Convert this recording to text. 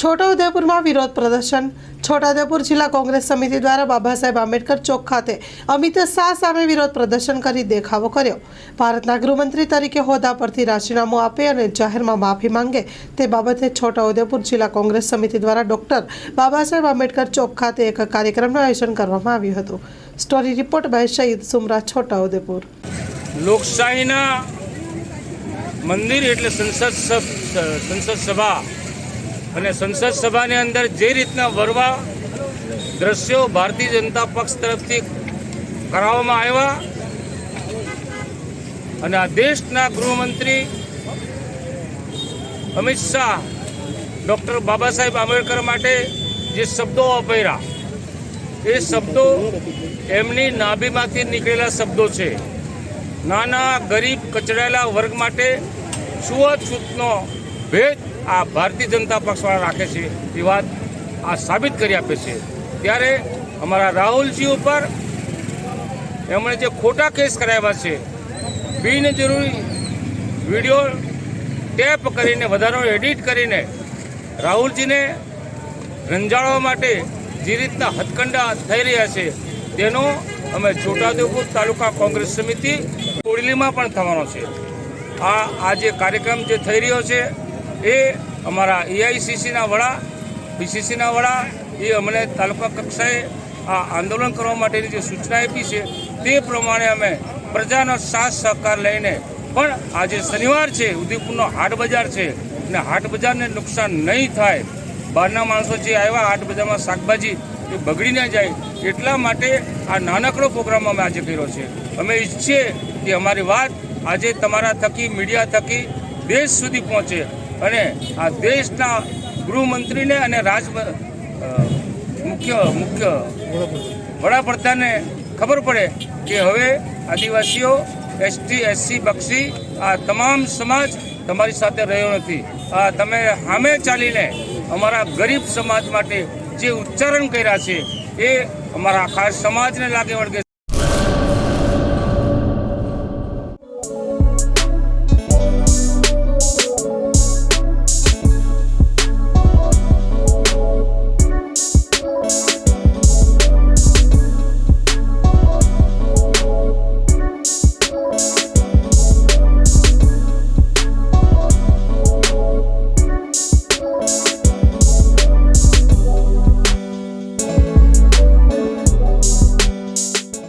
છોટાઉદેપુરમાં વિરોધ પ્રદર્શન. છોટાઉદેપુર જિલ્લા કોંગ્રેસ સમિતિ દ્વારા બાબા સાહેબ આંબેડકર ચોક ખાતે અમિત શાહ સામે વિરોધ પ્રદર્શન કરી દેખાવો કર્યો. ભારતના ગૃહમંત્રી તરીકે હોદ્દા પરથી રાજીનામું આપે અને જાહેરમાં માફી માંગે તે બાબતે છોટાઉદેપુર જિલ્લા કોંગ્રેસ સમિતિ દ્વારા ડોક્ટર બાબા સાહેબ આંબેડકર ચોક ખાતે એક કાર્યક્રમનું આયોજન કરવામાં આવ્યું હતું. સ્ટોરી રિપોર્ટ બાય શહીદ સુમરા છોટાઉદેપુર. લોકશાહીના મંદિર એટલે સંસદ સંસદ સભા. અને સંસદ સભાની અંદર જે રીતના વરવા દ્રશ્યો ભારતીય જનતા પક્ષ તરફથી કરાવવામાં આવ્યા અને આ દેશના ગૃહમંત્રી અમિત શાહ, ડૉક્ટર બાબા સાહેબ આંબેડકર માટે જે શબ્દો વાપર્યા એ શબ્દો એમની નાભીમાંથી નીકળેલા શબ્દો છે. નાના ગરીબ કચડાયેલા વર્ગ માટે છૂતનો ભેદ આ ભારતીય જનતા પક્ષવાળા રાખે છે એ વાત આ સાબિત કરી આપે છે. ત્યારે અમારા રાહુલજી ઉપર એમણે જે ખોટા કેસ કરાવ્યા છે, બિનજરૂરી વીડિયો ટેપ કરીને, વધારો એડિટ કરીને રાહુલજીને રંજાડવા માટે જે રીતના હથકંડા થઈ રહ્યા છે, તેનો અમે છોટાઉદેપુર તાલુકા કોંગ્રેસ સમિતિ કોડલીમાં પણ થવાનો છે. આ આ જે કાર્યક્રમ જે થઈ રહ્યો છે એ અમારા એઆઈસીસીના વડા બીસીસીના વડા, એ અમને તાલુકા કક્ષાએ આ આંદોલન કરવા માટેની જે સૂચના આપી છે, તે પ્રમાણે અમે પ્રજાનો સાથ સહકાર લઈને પણ આજે શનિવાર છે, ઉદયપુરનો હાટ બજાર છે, અને હાટ બજારને નુકસાન નહીં થાય. બહારના માણસો જે આવ્યા હાટ બજારમાં શાકભાજી એ બગડી ના જાય, એટલા માટે આ નાનકડો પ્રોગ્રામ અમે આજે કર્યો છે. અમે ઈચ્છીએ કે અમારી વાત આજે તમારા થકી, મીડિયા થકી, દેશ સુધી પહોંચે. અને આ દેશના ગૃહમંત્રીને અને રાજ મુખ્ય મુખ્ય વડાપ્રધાનને ખબર પડે કે હવે આદિવાસીઓ, એસટી, એસસી, બક્ષી, આ તમામ સમાજ તમારી સાથે રહ્યો નથી. આ તમે સામે ચાલીને અમારા ગરીબ સમાજ માટે જે ઉચ્ચારણ કર્યા છે, એ અમારા ખાસ સમાજને લાગે વળગે